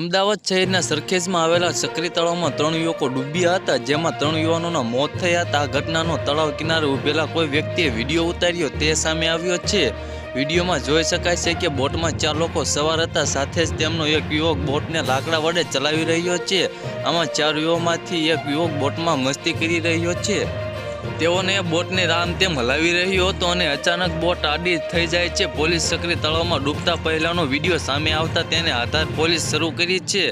અમદાવાદ શહેરના સરખેજમાં આવેલા સક્રી તળાવમાં ત્રણ યુવકો ડૂબ્યા હતા, જેમાં ત્રણ યુવાનોના મોત થયા હતા. આ ઘટનાનો તળાવ કિનારે ઊભેલા કોઈ વ્યક્તિએ વીડિયો ઉતાર્યો તે સામે આવ્યો છે. વિડીયોમાં જોઈ શકાય છે કે બોટમાં ચાર લોકો સવાર હતા, સાથે જ તેમનો એક યુવક બોટને લાકડા વડે ચલાવી રહ્યો છે. આમાં ચાર યુવામાંથી એક યુવક બોટમાં મસ્તી કરી રહ્યો છે. તેઓને બોટને રામ તેમ હલાવી રહ્યો હતો અને અચાનક બોટ આડી થઈ જાય છે. પોલીસ સક્રિય તળાવમાં ડૂબતા પહેલાનો વીડિયો સામે આવતા તેને આધાર પોલીસ શરૂ કરી છે.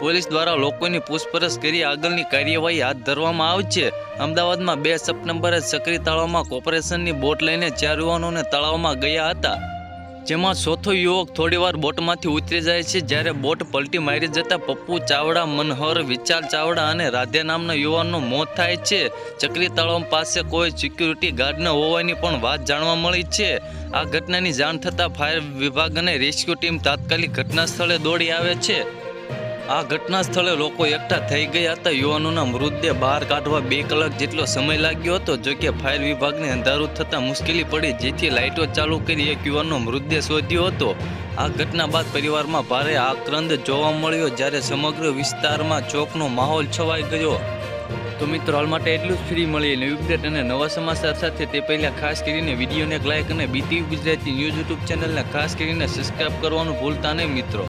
પોલીસ દ્વારા લોકોની પૂછપરછ કરી આગળની કાર્યવાહી હાથ ધરવામાં આવશે અમદાવાદમાં બે સપ્ટેમ્બરે સક્રિય તળાવમાં કોર્પોરેશનની બોટ લઈને ચાર યુવાનોને તળાવમાં ગયા હતા. જેમાં ચોથો યુવક થોડીવાર બોટમાંથી ઉતરી જાય છે, જ્યારે બોટ પલટી મારી જતાં પપ્પુ ચાવડા, મનહર વિચાર ચાવડા અને રાધે નામના યુવાનનું મોત થાય છે. ચક્રી તળાવ પાસે કોઈ સિક્યુરિટી ગાર્ડ ન હોવાની પણ વાત જાણવા મળી છે. આ ઘટનાની જાણ થતાં ફાયર વિભાગ અને રેસ્ક્યુ ટીમ તાત્કાલિક ઘટના સ્થળે દોડી આવે છે. આ ઘટના સ્થળે લોકો એકઠા થઈ ગયા હતા. યુવાનોના મૃતદેહ બહાર કાઢવા બે કલાક જેટલો સમય લાગ્યો હતો જોકે ફાયર વિભાગને અંધારું થતાં મુશ્કેલી પડી, જેથી લાઇટો ચાલુ કરી એક યુવાનનો મૃતદેહ શોધ્યો હતો. આ ઘટના બાદ પરિવારમાં ભારે આક્રંદ જોવા મળ્યો, જ્યારે સમગ્ર વિસ્તારમાં ચોકનો માહોલ છવાઈ ગયો. તો મિત્રો, હાલ માટે એટલું જ. ફ્રી મળીએ નવી અપડેટ અને નવા સમાચાર સાથે. તે પહેલાં ખાસ કરીને વિડીયોને એક લાઇક અને બીટી ગુજરાતી ન્યૂઝ યુટ્યુબ ચેનલને ખાસ કરીને સબસ્ક્રાઈબ કરવાનું ભૂલતા નહીં મિત્રો.